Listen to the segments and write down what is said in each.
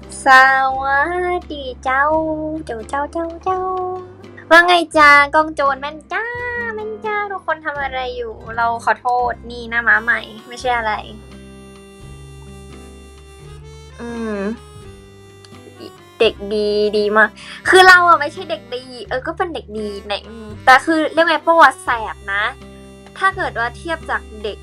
สวัสดีเจ้า เจ้าเจ้าเจ้าเจ้าว่าไงจ้ากองโจรแม่นจ้าแม่นจ้าทุกคนทำอะไรอยู่ เราขอโทษนี่หน้าม้าใหม่ ไม่ใช่อะไร อืม เด็กดีดีมาก คือเราอะไม่ใช่เด็กดี เออก็เป็นเด็กดีในแต่คือเรียกไงประวัติแสบนะ ถ้าเกิดว่าเทียบจากเด็ก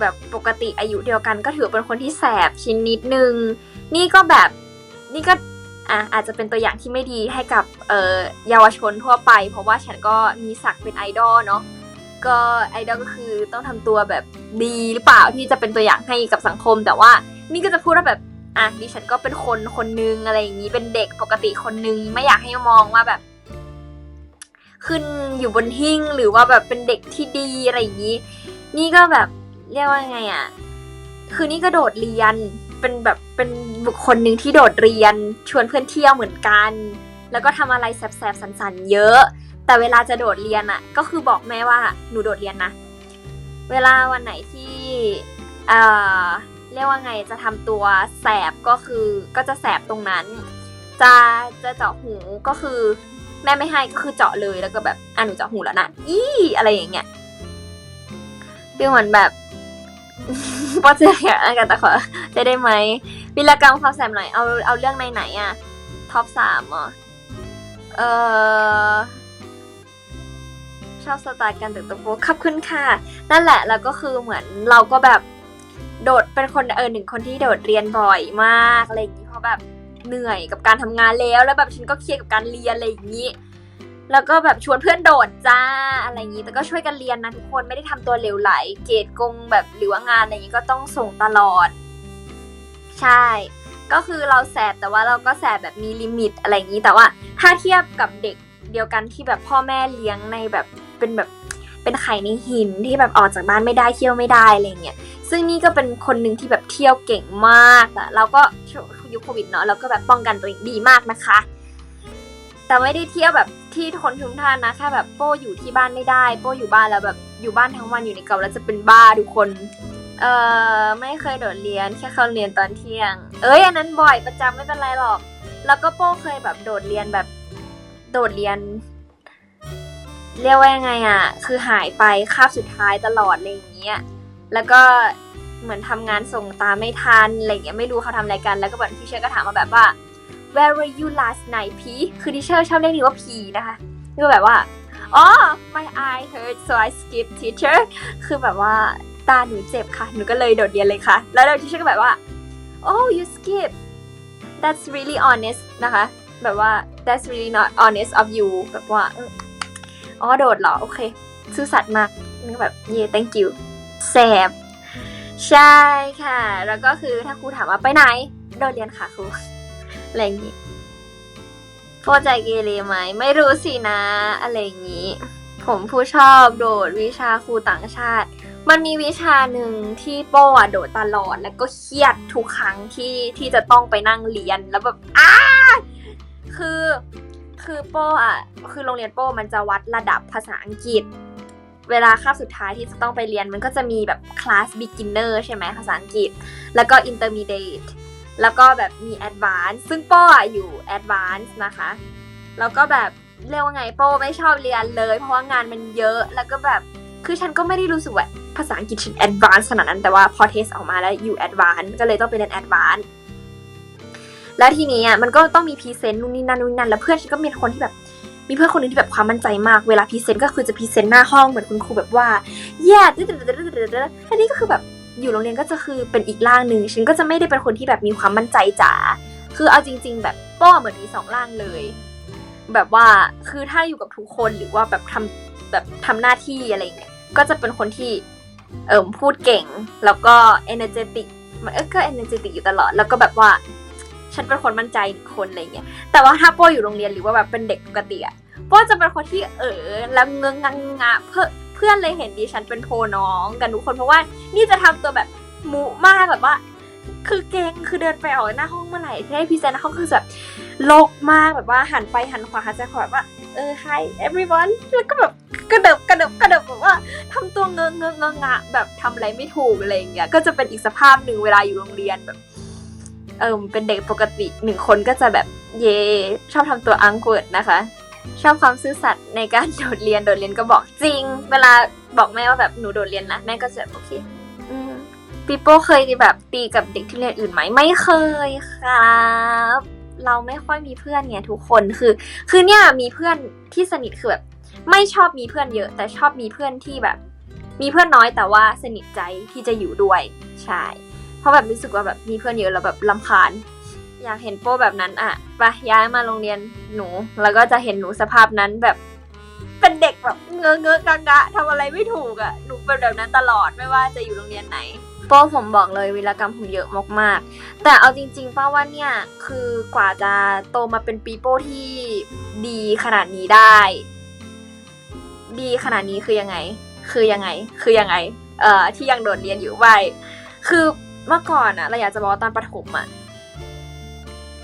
แบบปกติอายุเดียวกันก็ถือเป็นคนที่แสบชิ้นนิดนึง นี่ก็แบบ นี่ก็อะอาจจะเป็นตัวอย่างที่ไม่ดีให้กับเอ่อเยาวชนทั่วไป เพราะว่าฉันก็มีศักดิ์เป็นไอดอลเนาะก็ไอดอลก็คือต้องทำตัวแบบดีหรือเปล่าที่จะเป็นตัวอย่างให้กับสังคม แต่ว่านี่ก็จะพูดว่าแบบอะดิฉันก็เป็นคนคนนึงอะไรอย่างนี้เป็นเด็กปกติคนนึงไม่อยากให้มองว่าแบบ ขึ้นอยู่บนหิ้งหรือว่าแบบเป็นเด็กที่ดีอะไรอย่างนี้ นี่ก็แบบเรียกว่าไงอะ คือนี่ก็โดดเรียน เป็นแบบเป็นบุคคลหนึ่งที่โดดเรียนชวนเพื่อนเที่ยวเหมือนกัน แล้วก็ทำอะไรแสบๆสันๆเยอะ แต่เวลาจะโดดเรียนอะก็คือบอกแม่ว่าหนูโดดเรียนนะ เวลาวันไหนที่เอ่อเรียกว่าไงจะทำตัวแสบก็คือก็จะแสบตรงนั้น จะจะเจาะหูก็คือแม่ไม่ให้ก็คือเจาะเลยแล้วก็แบบอะหนูเจาะหูแล้วนะอี้อะไรอย่างเงี้ยคือเหมือนแบบ พอเจออย่างกันแต่ขอจะได้ไหมวิรกรรมความแสบหน่อยเอาเอาเรื่องในไหนอะท็อปสามอะเออชอบสไตล์การแต่งตัวโป๊ขอบคุณค่ะ นั่นแหละแล้วก็คือเหมือนเราก็แบบโดดเป็นคนเออหนึ่งคนที่โดดเรียนบ่อยมากอะไรอย่างนี้เพราะแบบเหนื่อยกับการทำงานแล้วแล้วแบบฉันก็เครียดกับการเรียนอะไรอย่างนี้ แล้วก็แบบชวนเพื่อนโดดจ้าอะไรอย่างนี้ แต่ก็ช่วยกันเรียนนะทุกคนไม่ได้ทำตัวเหลวไหล เกรดกงแบบหรือว่างานอะไรอย่างนี้ก็ต้องส่งตลอด ใช่ ก็คือเราแสบแต่ว่าเราก็แสบแบบมีลิมิตอะไรอย่างนี้ แต่ว่าถ้าเทียบกับเด็กเดียวกันที่แบบพ่อแม่เลี้ยงในแบบเป็นแบบเป็นไข่ในหินที่แบบออกจากบ้านไม่ได้เที่ยวไม่ได้อะไรเงี้ย ซึ่งนี่ก็เป็นคนหนึ่งที่แบบเที่ยวเก่งมากอะเราก็ยุคโควิดเนาะเราก็แบบป้องกันตัวเองดีมากนะคะ แต่ไม่ได้เที่ยวแบบที่คนทุกท่านนะแค่แบบโป้อยู่ที่บ้านไม่ได้ โป้อยู่บ้านแล้วแบบอยู่บ้านทั้งวันอยู่ในเก่าแล้วจะเป็นบ้าทุกคน เอ่อไม่เคยโดดเรียนแค่เข้าเรียนตอนเที่ยง เอ้ยอันนั้นบ่อยประจำไม่เป็นไรหรอก แล้วก็โป้เคยแบบโดดเรียนแบบ โดดเรียน เรียกว่ายังไงอะ คือหายไปคาบสุดท้ายตลอดอะไรอย่างเงี้ยแล้วก็เหมือนทำงานส่งตามไม่ทันอะไรอย่างเงี้ยไม่รู้เขาทำอะไรกันแล้วก็แบบทีเชอร์ก็ถามมาแบบว่า where were you last night P คือทีเชอร์ชอบเรียกนี่ว่า P นะคะคือแบบว่าอ๋อ my eye hurt so I skip teacher คือแบบว่าตาหนูเจ็บค่ะ หนูก็เลยโดดเรียนเลยค่ะ แล้วทีเชอร์ก็แบบว่า oh you skip that's really honest นะคะ แบบว่า that's really not honest of you แบบว่าอ๋อโดดเหรอ โอเค ซื่อสัตย์มากนี่ก็แบบ yeah thank you แสบ ใช่ค่ะ แล้วก็คือถ้าครูถามว่าไปไหน โดดเรียนค่ะครู อะไรอย่างนี้พอใจเกเรไหมไม่รู้สินะ อะไรอย่างนี้ ผมผู้ชอบโดดวิชาครูต่างชาติ มันมีวิชาหนึ่งที่โป้อะโดดตลอดแล้วก็เครียดทุกครั้งที่ที่จะต้องไปนั่งเรียนแล้วแบบอ้าคือคือโป้อะคือโรงเรียนโป้มันจะวัดระดับภาษาอังกฤษ เวลาคาบสุดท้ายที่จะต้องไปเรียนมันก็จะมีแบบคลาส beginner ใช่ไหมภาษาอังกฤษ แล้วก็ intermediate แล้วก็แบบมี advance ซึ่งโป้อะอยู่ advance นะคะ แล้วก็แบบเรียกว่าไงโป้ไม่ชอบเรียนเลย เพราะว่างานมันเยอะแล้วก็แบบคือฉันก็ไม่ได้รู้สึกว่าภาษาอังกฤษฉัน advance ขนาดนั้นแต่ว่าพอเทสออกมาแล้วอยู่ advance ก็เลยต้องไปเรียน advance แล้วทีนี้อะมันก็ต้องมีพรีเซนต์นู่นนี่นั่นนู่นนี่นั่นแล้วเพื่อนฉันก็มีคนที่แบบมีเพื่อนคนนึงที่แบบความมั่นใจมากเวลาพรีเซนต์ก็คือจะพรีเซนต์หน้าห้องเหมือนคุณครูแบบว่า yeah อันนี้ก็คือแบบ อยู่โรงเรียนก็จะคือเป็นอีกร่างหนึ่งฉันก็จะไม่ได้เป็นคนที่แบบมีความมั่นใจจ๋าคือเอาจริง ๆ แบบโป้เหมือนมีสองร่างเลย แบบว่าคือถ้าอยู่กับทุกคนหรือว่าแบบทำแบบทำหน้าที่อะไรเงี้ยก็จะเป็นคนที่เอิมพูดเก่ง แล้วก็ energetic มันเออก็ energetic อยู่ตลอด แล้วก็แบบว่า ฉันเป็นคนมั่นใจคนอะไรเงี้ยแต่ว่าถ้าโป้อยู่โรงเรียนหรือว่าแบบเป็นเด็กปกติอะโป้จะเป็นคนที่เออแล้วเงงงงะเพื่อ พื่อนเลยเห็นดิฉันเป็นโทน้องกันทุกคนเพราะว่านี่จะทำตัวแบบมุมากแบบว่า คือเก่งคือเดินไปออกหน้าห้องเมื่อไหร่ที่ให้พรีเซนหน้าห้องคือแบบโลกมากแบบว่าหันไปหันขวาหันซ้ายขวาแบบว่าเออ hi everyone แล้วก็แบบกระเดิบกระเดิบกระเดิบแบบว่าทำตัวเงงเงงเงงงะแบบทำอะไรไม่ถูกอะไรอย่างเงี้ยก็จะเป็นอีกสภาพหนึ่งเวลาอยู่โรงเรียนแบบเออเป็นเด็กปกติหนึ่งคนก็จะแบบเย่ชอบทำตัวอังเกิดนะคะ ชอบความซื่อสัตย์ในการโดดเรียน โดดเรียนก็บอกจริง เวลาบอกแม่ว่าแบบหนูโดดเรียนนะ แม่ก็จะโอเคปีโป้เคยแบบตีกับเด็กที่เรียนอื่นไหมไม่เคยครับ เราไม่ค่อยมีเพื่อนไงทุกคนคือ คือเนี่ยมีเพื่อนที่สนิทคือแบบไม่ชอบมีเพื่อนเยอะ แต่ชอบมีเพื่อนที่แบบ มีเพื่อนน้อยแต่ว่าสนิทใจที่จะอยู่ด้วยใช่เพราะแบบรู้สึกว่าแบบมีเพื่อนเยอะแล้วแบบลำคาญ อยากเห็นโป้แบบนั้นอะไปย้ายมาโรงเรียนหนู แล้วก็จะเห็นหนูสภาพนั้นแบบ เป็นเด็กแบบเงอะเงอะกะกะทำอะไรไม่ถูกอะหนูเป็นแบบนั้นตลอดไม่ว่าจะอยู่โรงเรียนไหนโป้ผมบอกเลยวีรกรรมผมเยอะมากๆ แต่เอาจริงๆป้าว่าเนี่ยคือกว่าจะโตมาเป็นปีโป้ที่ดีขนาดนี้ได้ ดีขนาดนี้คือยังไง คือยังไง คือยังไง เอ่อที่ยังโดดเรียนอยู่ไว้คือเมื่อก่อนอะเราอยากจะบอกตอนประถมอะ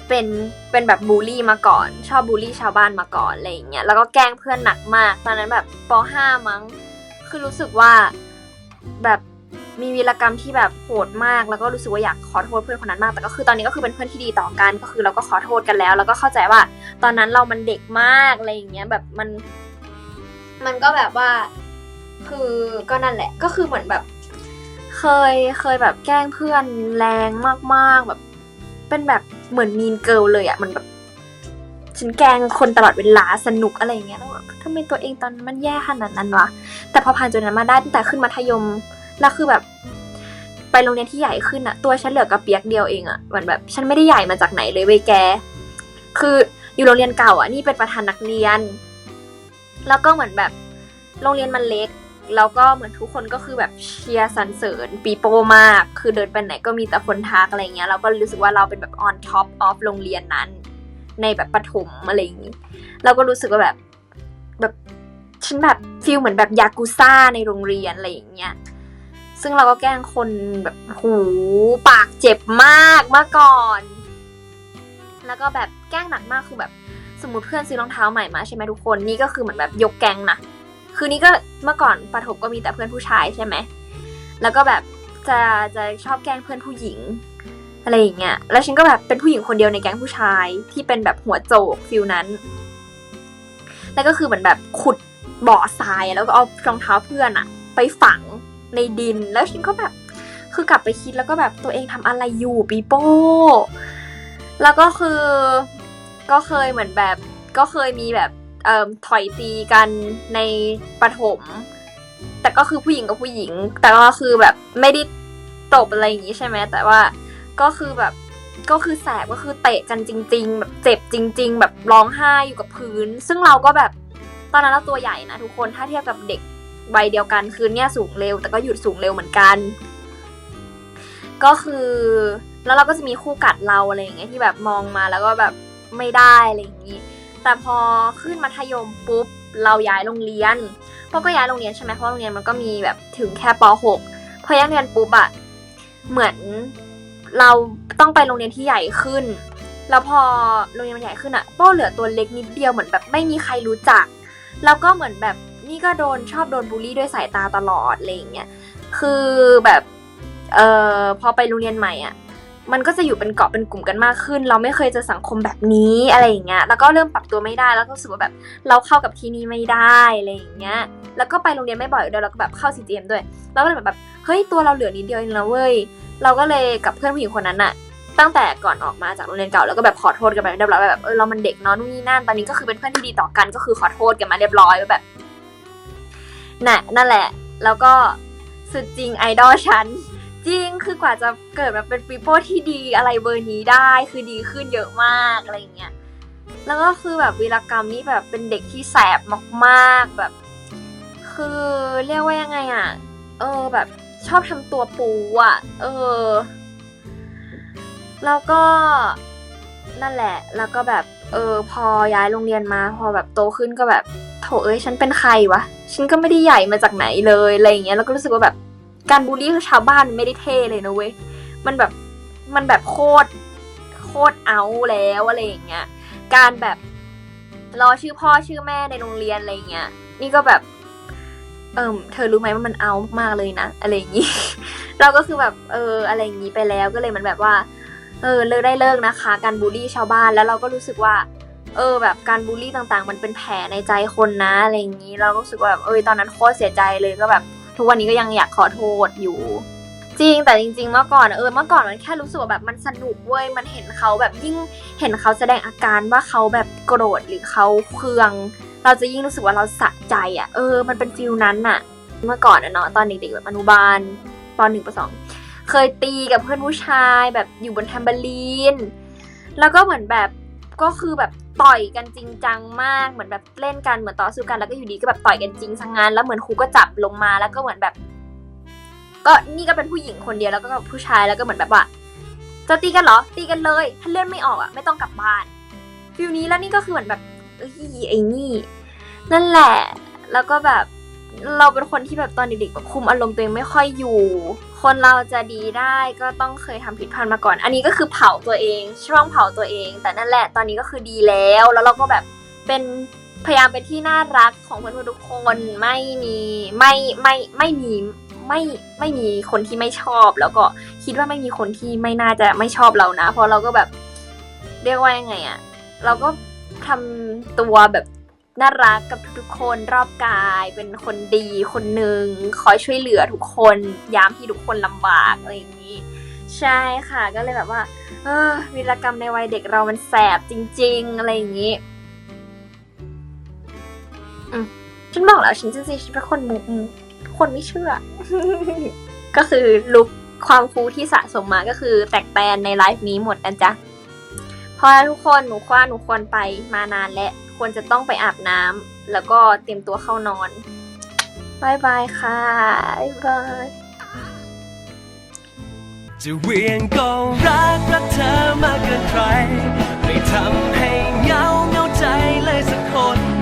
เป็นเป็นแบบบูลลี่มาก่อน ชอบบูลลี่ชาวบ้านมาก่อนอะไรอย่างเงี้ยแล้วก็แกล้งเพื่อนหนักมาก ตอนนั้นแบบป .5 มั้ง คือรู้สึกว่าแบบมีวีรกรรมที่แบบโหดมาก แล้วก็รู้สึกว่าอยากขอโทษเพื่อนคนนั้นมาก แต่ก็คือตอนนี้ก็คือเป็นเพื่อนที่ดีต่อกัน ก็คือเราก็ขอโทษกันแล้ว แล้วก็เข้าใจว่า ตอนนั้นเรามันเด็กมากอะไรอย่างเงี้ยแบบมัน มันก็แบบว่า คือก็นั่นแหละ ก็คือเหมือนแบบ เคยเคยแบบแกล้งเพื่อนแรงมากๆแบบ เป็นแบบเหมือนมีนเกิลเลยอะ่ะมันแบบฉันแกงคนตลอดเวลาสนุกอะไรอย่างเงี้ยแล้วแบบทำไมตัวเองตอนนั้นมันแย่ขนาดนั้นวะแต่พอผ่านจุดนั้นมาได้ตั้งแต่ขึ้นมัธยมแล้วคือแบบ ไปโรงเรียนที่ใหญ่ขึ้นอะตัวฉันเหลือกระเปียกเดียวเองอะเหมือนแบบ ฉันไม่ได้ใหญ่มาจากไหนเลยเว้ยแก คืออยู่โรงเรียนเก่าอะนี่เป็นประธานนักเรียน แล้วก็เหมือนแบบโรงเรียนมันเล็ก แล้วก็เหมือนทุกคนก็คือแบบเชียร์สรรเสริญปีโป้มาก คือเดินไปไหนก็มีแต่คนทักอะไรเงี้ยเราก็รู้สึกว่าเราเป็นแบบ on top of โรงเรียนนั้น ในแบบประถมอะไรอย่างงี้เราก็รู้สึกว่าแบบแบบฉันแบบฟีลเหมือนแบบยากุซ่าในโรงเรียนอะไรอย่างเงี้ยซึ่งเราก็แกล้งคนแบบหูปากเจ็บมากเมื่อก่อน แล้วก็แบบแกล้งหนักมากคือแบบสมมติเพื่อนซื้อรองเท้าใหม่มาใช่ไหมทุกคนนี่ก็คือเหมือนแบบยกแกงนะ คือนี่ก็เมื่อก่อนประถมก็มีแต่เพื่อนผู้ชายใช่ไหม แล้วก็แบบจะจะชอบแกล้งเพื่อนผู้หญิง อะไรอย่างเงี้ย แล้วฉันก็แบบเป็นผู้หญิงคนเดียวในแก๊งผู้ชายที่เป็นแบบหัวโจกฟิลนั้น แล้วก็คือเหมือนแบบขุดบ่อทรายแล้วก็เอารองเท้าเพื่อนอะไปฝังในดิน แล้วฉันก็แบบคือกลับไปคิดแล้วก็แบบตัวเองทำอะไรอยู่ปีโป้ แล้วก็คือก็เคยเหมือนแบบก็เคยมีแบบ เอ่อถอยตีกันในประถม แต่ก็คือผู้หญิงกับผู้หญิง แต่ก็คือแบบไม่ได้ตบอะไรอย่างนี้ใช่ไหมแต่ว่าก็คือแบบก็คือแสบก็คือเตะกันจริง ๆ แบบเจ็บจริง ๆ แบบร้องไห้อยู่กับพื้น ซึ่งเราก็แบบตอนนั้นเราตัวใหญ่นะทุกคนถ้าเทียบกับเด็กวัยเดียวกันคือเนี่ยสูงเร็ว แต่ก็หยุดสูงเร็วเหมือนกัน ก็คือแล้วเราก็จะมีคู่กัดเราอะไรอย่างเงี้ยที่แบบมองมาแล้วก็แบบไม่ได้อะไรอย่างงี้ แต่พอขึ้นมัธยมปุ๊บเราย้ายโรงเรียนพอก็ย้ายโรงเรียนใช่ไหมเพราะโรงเรียนมันก็มีแบบถึงแค่ป .6 พอย้ายโรงเรียนปุ๊บอะเหมือนเราต้องไปโรงเรียนที่ใหญ่ขึ้น แล้วพอโรงเรียนมันใหญ่ขึ้นอะโป้เหลือตัวเล็กนิดเดียวเหมือนแบบไม่มีใครรู้จัก แล้วก็เหมือนแบบนี่ก็โดนชอบโดนบูลลี่ด้วยสายตาตลอดอะไรอย่างเงี้ยคือแบบเอ่อพอไปโรงเรียนใหม่อะ มันก็จะอยู่เป็นเกาะเป็นกลุ่มกันมากขึ้น เราไม่เคยเจอสังคมแบบนี้อะไรอย่างเงี้ย แล้วก็เริ่มปรับตัวไม่ได้ แล้วก็รู้สึกว่าแบบเราเข้ากับที่นี่ไม่ได้อะไรอย่างเงี้ย แล้วก็ไปโรงเรียนไม่บ่อยด้วยแล้วก็แบบเข้า CGM ด้วย แล้วก็เลยแบบเฮ้ยตัวเราเหลือนิดเดียวเองนะเว้ย เราก็เลยกับเพื่อนผู้หญิงคนนั้นอะตั้งแต่ก่อนออกมาจากโรงเรียนเก่าแล้วก็แบบขอโทษกันไปเรียบร้อยแบบเออเรามันเด็กเนาะนู่นนี่นั่นตอนนี้ก็คือเป็นเพื่อนที่ดีต่อกันก็คือขอโทษกันมาเรียบร้อยแบบน่ะนั่นแหละ แล้วก็สุดจริงไอดอลฉัน จริงคือกว่าจะเกิดมาเป็นปีโป้ที่ดีอะไรเบอร์นี้ได้คือดีขึ้นเยอะมากอะไรเงี้ยแล้วก็คือแบบวีรกรรมนี่แบบเป็นเด็กที่แสบมากๆแบบ คือเรียกว่ายังไงอะ เออแบบชอบทำตัวปูอะ เออ แล้วก็นั่นแหละ แล้วก็แบบเออพอย้ายโรงเรียนมา พอแบบโตขึ้นก็แบบโถเอ้ยฉันเป็นใครวะ ฉันก็ไม่ได้ใหญ่มาจากไหนเลยอะไรอย่างเงี้ยแล้วก็รู้สึกว่าแบบ การบูลลี่ชาวบ้านไม่ได้เท่เลยนะเว้ย มันแบบ มันแบบโคตร โคตรเอาแล้วอะไรอย่างเงี้ย การแบบรอชื่อพ่อชื่อแม่ในโรงเรียนอะไรอย่างเงี้ย นี่ก็แบบ เอิมเธอรู้ไหมว่ามันเอามากเลยนะ อะไรอย่างงี้ เราก็คือแบบ เออ อะไรอย่างงี้ไปแล้ว ก็เลยมันแบบว่าเอออ เลิกได้เลิกนะคะ การบูลลี่ชาวบ้าน แล้วเราก็รู้สึกว่าเออแบบการบูลลี่ต่างๆ มันเป็นแผลในใจคนนะอะไรอย่างนี้ เรารู้สึกว่าแบบเออตอนนั้นโคตรเสียใจเลยก็แบบ ทุกวันนี้ก็ยังอยากขอโทษอยู่จริงแต่จริงๆเมื่อก่อนเออเมื่อก่อนมันแค่รู้สึกว่าแบบมันสนุกเว้ยมันเห็นเขาแบบยิ่งเห็นเขาแสดงอาการว่าเขาแบบโกรธหรือเขาเคือง เราจะยิ่งรู้สึกว่าเราสะใจอะ่ะเออ มันเป็นฟิลนั้นน่ะ เมื่อก่อนอะเนาะตอนเด็กๆแบบอนุบาลปหนึ่งปสองเคยตีกับเพื่อนผู้ชายแบบอยู่บนแทมเบอรีนแล้วก็เหมือนแบบก็คือแบบ ต่อยกันจริงจังมากเหมือนแบบเล่นกันเหมือนต่อสู้กันแล้วก็อยู่ดีก็แบบต่อยกันจริงสังงานแล้วเหมือนครูก็จับลงมาแล้วก็เหมือนแบบ ก็นี่ก็เป็นผู้หญิงคนเดียวแล้วก็ผู้ชายแล้วก็เหมือนแบบว่าจะตีกันเหรอตีกันเลย ถ้าเลื่อนไม่ออกอะไม่ต้องกลับบ้านฟิลนี้แล้วนี่ก็คือเหมือนแบบเอ้ยไอ้นี่ นั่นแหละ แล้วก็แบบเราเป็นคนที่แบบตอนเด็กๆแบบคุมอารมณ์ตัวเองไม่ค่อยอยู่ คนเราจะดีได้ก็ต้องเคยทำผิดพลาดมาก่อน อันนี้ก็คือเผาตัวเอง ช่วงเผาตัวเอง แต่นั่นแหละตอนนี้ก็คือดีแล้ว แล้วเราก็แบบเป็นพยายามเป็นที่น่ารักของเพื่อนๆทุกคนไม่มีไม่ไม่ไม่มีไม่ไม่มีคนที่ไม่ชอบ แล้วก็คิดว่าไม่มีคนที่ไม่น่าจะไม่ชอบเรานะ เพราะเราก็แบบเรียกว่ายังไงอะเราก็ทำตัวแบบ น่ารักกับทุกๆคนรอบกาย เป็นคนดีคนหนึ่งคอยช่วยเหลือทุกคนยามที่ทุกคนลำบากอะไรอย่างนี้ ใช่ค่ะก็เลยแบบว่า เออวีรกรรมในวัยเด็กเรามันแสบจริง ๆ อะไรอย่างนี้อืมฉันบอกแล้วฉันจริงๆฉันเป็นคนมุกคนไม่เชื่อ ก็คือลุกความฟูที่สะสมมาก็คือแตกแตนในไลฟ์นี้หมดนะจ๊ะ เพราะทุกคนหนูคว้าหนูควรไปมานานและควรจะต้องไปอาบน้ำ แล้วก็เตรียมตัวเข้านอนบายบายค่ะบายบายจะเวียนกองรักรักเธอมากเกินใครไม่ทำให้เหงาเหงาใจเลยส